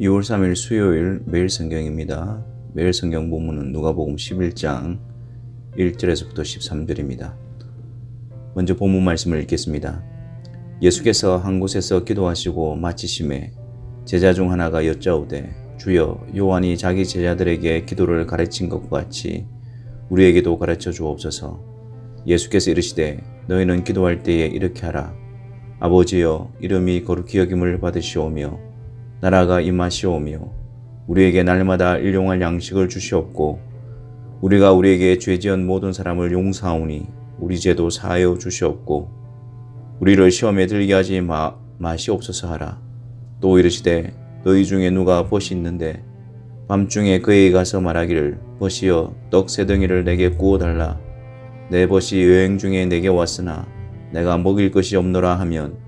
2월 3일 수요일 매일 성경입니다. 매일 성경 본문은 누가복음 11장 1절에서부터 13절입니다. 먼저 본문 말씀을 읽겠습니다. 예수께서 한 곳에서 기도하시고 마치심에 제자 중 하나가 여짜오되 주여 요한이 자기 제자들에게 기도를 가르친 것과 같이 우리에게도 가르쳐 주옵소서. 예수께서 이르시되 너희는 기도할 때에 이렇게 하라. 아버지여 이름이 거룩히 여김을 받으시오며 나라가 임하시오며 우리에게 날마다 일용할 양식을 주시옵고 우리가 우리에게 죄지은 모든 사람을 용서하오니 우리 죄도 사하여 주시옵고 우리를 시험에 들게 하지 마, 마시옵소서 하라. 또 이르시되 너희 중에 누가 벗이 있는데 밤중에 그에게 가서 말하기를 벗이여 떡세 덩이를 내게 구워 달라. 내 벗이 여행 중에 내게 왔으나 내가 먹일 것이 없노라 하면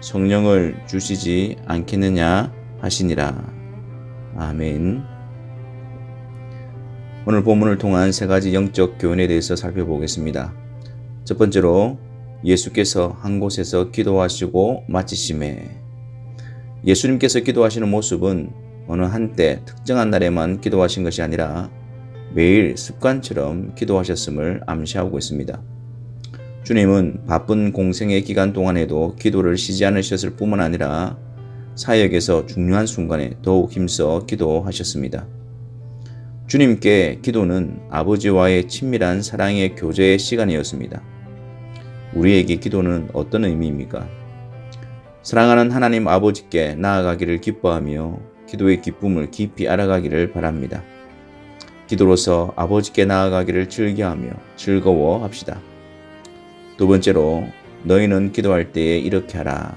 성령을 주시지 않겠느냐 하시니라. 아멘. 오늘 본문을 통한 세 가지 영적 교훈에 대해서 살펴보겠습니다. 첫 번째로 예수께서 한 곳에서 기도하시고 마치심에 예수님께서 기도하시는 모습은 어느 한때 특정한 날에만 기도하신 것이 아니라 매일 습관처럼 기도하셨음을 암시하고 있습니다. 주님은 바쁜 공생의 기간 동안에도 기도를 쉬지 않으셨을 뿐만 아니라 사역에서 중요한 순간에 더욱 힘써 기도하셨습니다. 주님께 기도는 아버지와의 친밀한 사랑의 교제의 시간이었습니다. 우리에게 기도는 어떤 의미입니까? 사랑하는 하나님 아버지께 나아가기를 기뻐하며 기도의 기쁨을 깊이 알아가기를 바랍니다. 기도로서 아버지께 나아가기를 즐겨하며 즐거워합시다. 두 번째로 너희는 기도할 때에 이렇게 하라.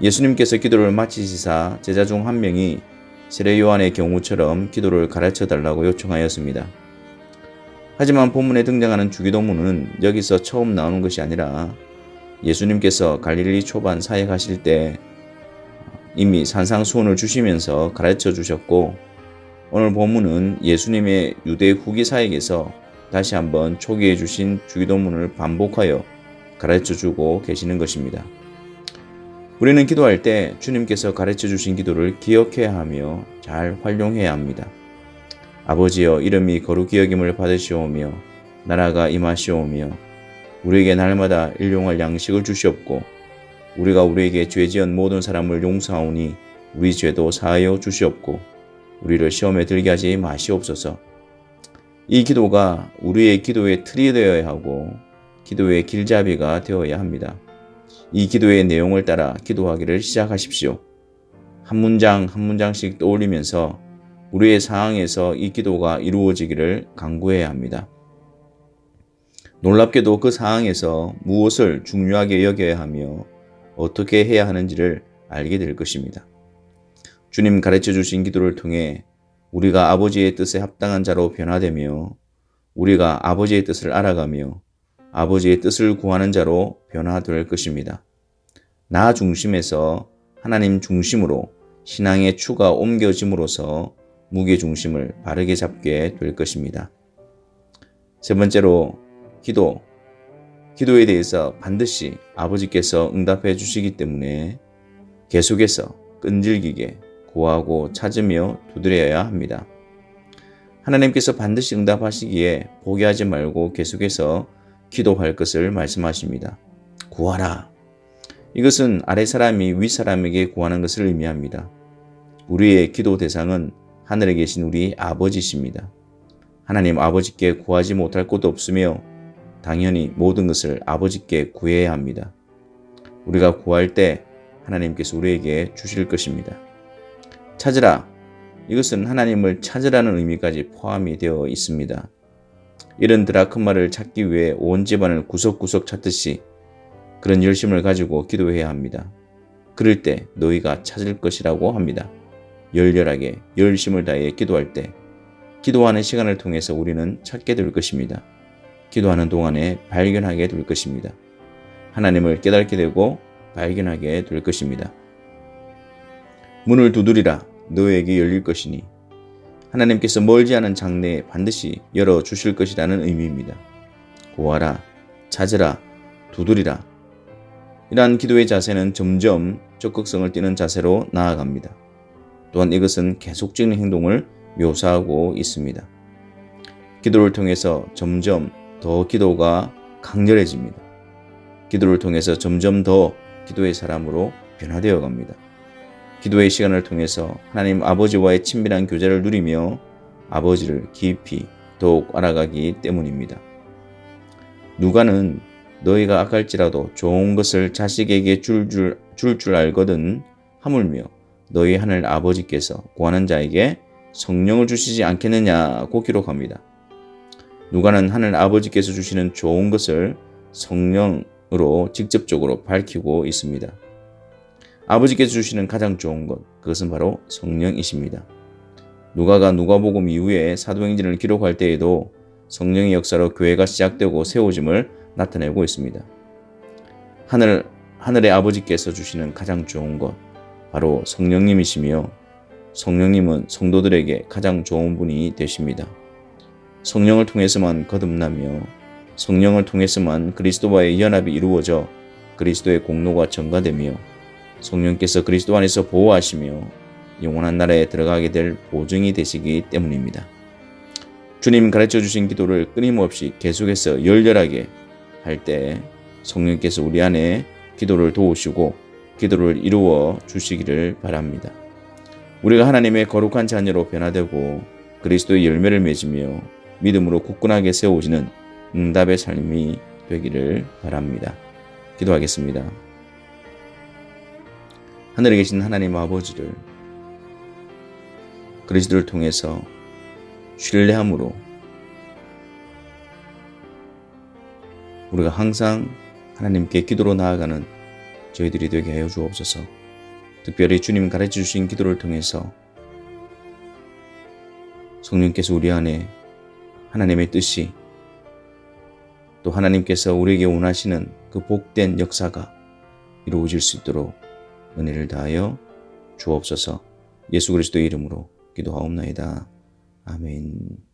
예수님께서 기도를 마치시사 제자 중 한 명이 세례 요한의 경우처럼 기도를 가르쳐 달라고 요청하였습니다. 하지만 본문에 등장하는 주기도문은 여기서 처음 나오는 것이 아니라 예수님께서 갈릴리 초반 사역하실 때 이미 산상수훈을 주시면서 가르쳐 주셨고 오늘 본문은 예수님의 유대 후기 사역에서 다시 한번 초기해 주신 주기도문을 반복하여 가르쳐 주고 계시는 것입니다. 우리는 기도할 때 주님께서 가르쳐 주신 기도를 기억해야 하며 잘 활용해야 합니다. 아버지여 이름이 거룩히 여김을 받으시오며 나라가 임하시오며 우리에게 날마다 일용할 양식을 주시옵고 우리가 우리에게 죄 지은 모든 사람을 용서하오니 우리 죄도 사하여 주시옵고 우리를 시험에 들게 하지 마시옵소서. 이 기도가 우리의 기도의 틀이 되어야 하고 기도의 길잡이가 되어야 합니다. 이 기도의 내용을 따라 기도하기를 시작하십시오. 한 문장 한 문장씩 떠올리면서 우리의 상황에서 이 기도가 이루어지기를 강구해야 합니다. 놀랍게도 그 상황에서 무엇을 중요하게 여겨야 하며 어떻게 해야 하는지를 알게 될 것입니다. 주님 가르쳐 주신 기도를 통해 우리가 아버지의 뜻에 합당한 자로 변화되며 우리가 아버지의 뜻을 알아가며 아버지의 뜻을 구하는 자로 변화될 것입니다. 나 중심에서 하나님 중심으로 신앙의 추가 옮겨짐으로써 무게 중심을 바르게 잡게 될 것입니다. 세 번째로 기도. 기도에 대해서 반드시 아버지께서 응답해 주시기 때문에 계속해서 끈질기게 구하고 찾으며 두드려야 합니다. 하나님께서 반드시 응답하시기에 포기하지 말고 계속해서 기도할 것을 말씀하십니다. 구하라. 이것은 아래 사람이 위 사람에게 구하는 것을 의미합니다. 우리의 기도 대상은 하늘에 계신 우리 아버지십니다. 하나님 아버지께 구하지 못할 것도 없으며 당연히 모든 것을 아버지께 구해야 합니다. 우리가 구할 때 하나님께서 우리에게 주실 것입니다. 찾으라. 이것은 하나님을 찾으라는 의미까지 포함이 되어 있습니다. 이런 드라크마를 찾기 위해 온 집안을 구석구석 찾듯이 그런 열심을 가지고 기도해야 합니다. 그럴 때 너희가 찾을 것이라고 합니다. 열렬하게 열심을 다해 기도할 때 기도하는 시간을 통해서 우리는 찾게 될 것입니다. 기도하는 동안에 발견하게 될 것입니다. 하나님을 깨닫게 되고 발견하게 될 것입니다. 문을 두드리라 너에게 열릴 것이니 하나님께서 멀지 않은 장래에 반드시 열어 주실 것이라는 의미입니다. 구하라, 찾으라, 두드리라. 이러한 기도의 자세는 점점 적극성을 띠는 자세로 나아갑니다. 또한 이것은 계속적인 행동을 묘사하고 있습니다. 기도를 통해서 점점 더 기도가 강렬해집니다. 기도를 통해서 점점 더 기도의 사람으로 변화되어 갑니다. 기도의 시간을 통해서 하나님 아버지와의 친밀한 교제를 누리며 아버지를 깊이 더욱 알아가기 때문입니다. 누가는 너희가 악할지라도 좋은 것을 자식에게 줄줄 줄 줄 알거든 하물며 너희 하늘 아버지께서 구하는 자에게 성령을 주시지 않겠느냐고 기록합니다. 누가는 하늘 아버지께서 주시는 좋은 것을 성령으로 직접적으로 밝히고 있습니다. 아버지께서 주시는 가장 좋은 것, 그것은 바로 성령이십니다. 누가가 누가복음 이후에 사도행전을 기록할 때에도 성령의 역사로 교회가 시작되고 세워짐을 나타내고 있습니다. 하늘, 하늘의 아버지께서 주시는 가장 좋은 것, 바로 성령님이시며 성령님은 성도들에게 가장 좋은 분이 되십니다. 성령을 통해서만 거듭나며 성령을 통해서만 그리스도와의 연합이 이루어져 그리스도의 공로가 전가되며 성령께서 그리스도 안에서 보호하시며 영원한 나라에 들어가게 될 보증이 되시기 때문입니다. 주님 가르쳐 주신 기도를 끊임없이 계속해서 열렬하게 할 때 성령께서 우리 안에 기도를 도우시고 기도를 이루어 주시기를 바랍니다. 우리가 하나님의 거룩한 자녀로 변화되고 그리스도의 열매를 맺으며 믿음으로 굳건하게 세워지는 응답의 삶이 되기를 바랍니다. 기도하겠습니다. 하늘에 계신 하나님 아버지를 그리스도를 통해서 신뢰함으로 우리가 항상 하나님께 기도로 나아가는 저희들이 되게 하여 주옵소서. 특별히 주님 가르쳐 주신 기도를 통해서 성령께서 우리 안에 하나님의 뜻이 또 하나님께서 우리에게 원하시는 그 복된 역사가 이루어질 수 있도록 은혜를 다하여 주옵소서 예수 그리스도의 이름으로 기도하옵나이다. 아멘.